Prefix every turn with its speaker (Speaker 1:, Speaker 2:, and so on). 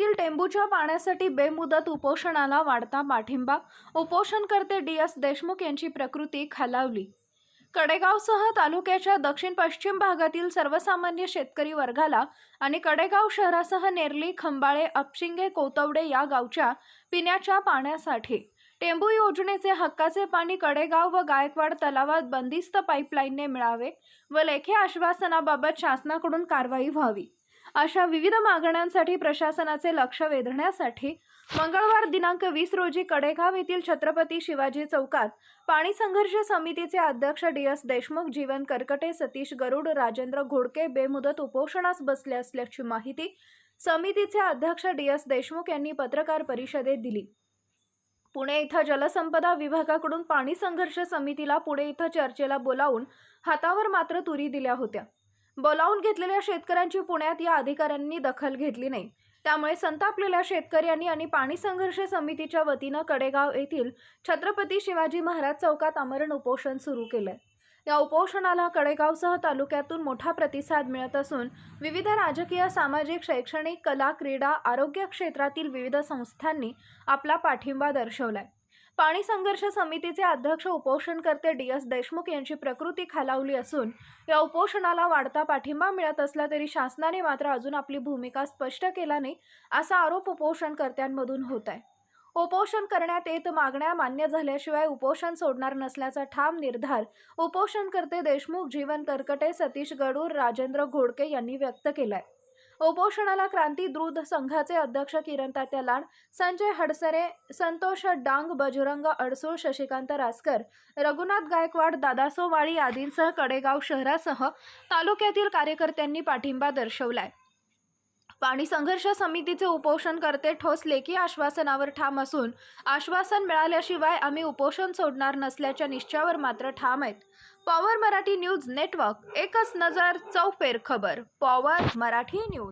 Speaker 1: टेंबूच्या पाण्यासाठी बेमुदत उपोषणाला वाढता पाठिंबा उपोषणकर्ते डी एस देशमुख यांची प्रकृती खालावली. कडेगावसह तालुक्याच्या दक्षिण पश्चिम भागातील सर्वसामान्य शेतकरी वर्गाला आणि कडेगाव शहरासह नेरली खंबाळे अपशिंगे कोतवडे या गावच्या पिण्याच्या पाण्यासाठी टेंबू योजनेचे हक्काचे पाणी कडेगाव व गायकवाड तलावात बंदिस्त पाईपलाईनने मिळावे व लेखी आश्वासनाबाबत शासनाकडून कारवाई व्हावी. अशा विविध मागण्यांसाठी प्रशासनाचे लक्ष वेधण्यासाठी मंगळवार दिनांक वीस रोजी कडेगाव येथील छत्रपती शिवाजी चौकात पाणी संघर्ष समितीचे अध्यक्ष डी एस देशमुख जीवन करकटे सतीश गरुड राजेंद्र घोडके बेमुदत उपोषणास बसले असल्याची माहिती समितीचे अध्यक्ष डी एस देशमुख यांनी पत्रकार परिषदेत दिली. पुणे इथं जलसंपदा विभागाकडून पाणी संघर्ष समितीला पुणे इथं चर्चेला बोलावून हातावर मात्र तुरी दिल्या होत्या. बोलावून घेतलेल्या शेतकऱ्यांची पुण्यात या अधिकाऱ्यांनी दखल घेतली नाही. त्यामुळे संतापलेल्या शेतकऱ्यांनी आणि पाणी संघर्ष समितीच्या वतीनं कडेगाव येथील छत्रपती शिवाजी महाराज चौकात आमरण उपोषण सुरू केलंय. या उपोषणाला कडेगावसह तालुक्यातून मोठा प्रतिसाद मिळत असून विविध राजकीय सामाजिक शैक्षणिक कला क्रीडा आरोग्य क्षेत्रातील विविध संस्थांनी आपला पाठिंबा दर्शवलाय. पाणी संघर्ष समितीचे अध्यक्ष उपोषणकर्ते डी. एस. देशमुख यांची प्रकृती खालावली असून या उपोषणाला वाढता पाठिंबा मिळत असला तरी शासनाने मात्र अजून आपली भूमिका स्पष्ट केला नाही असा आरोप उपोषणकर्त्यांमधून होत आहे उपोषण करण्यात येत मागण्या मान्य झाल्याशिवाय उपोषण सोडणार नसल्याचा ठाम निर्धार उपोषणकर्ते देशमुख जीवन करकटे सतीश गडूर राजेंद्र घोडके यांनी व्यक्त केलाय. उपोषणाला क्रांती द्रुत संघाचे अध्यक्ष किरण तात्या लाड संजय हडसरे संतोष डांग बजरंग अडसूळ शशिकांत रासकर रघुनाथ गायकवाड दादासो वाळी आदींसह कडेगाव शहरासह तालुक्यातील कार्यकर्त्यांनी पाठिंबा दर्शवलाय. पाणी संघर्ष समितीचे उपोषणकर्ते ठोस लेखी आश्वासनावर ठाम असून आश्वासन मिळाल्याशिवाय आम्ही उपोषण सोडणार नसल्याच्या निश्चयावर मात्र ठाम आहेत. पॉवर मराठी न्यूज नेटवर्क एकच नजर चौफेर खबर पॉवर मराठी न्यूज.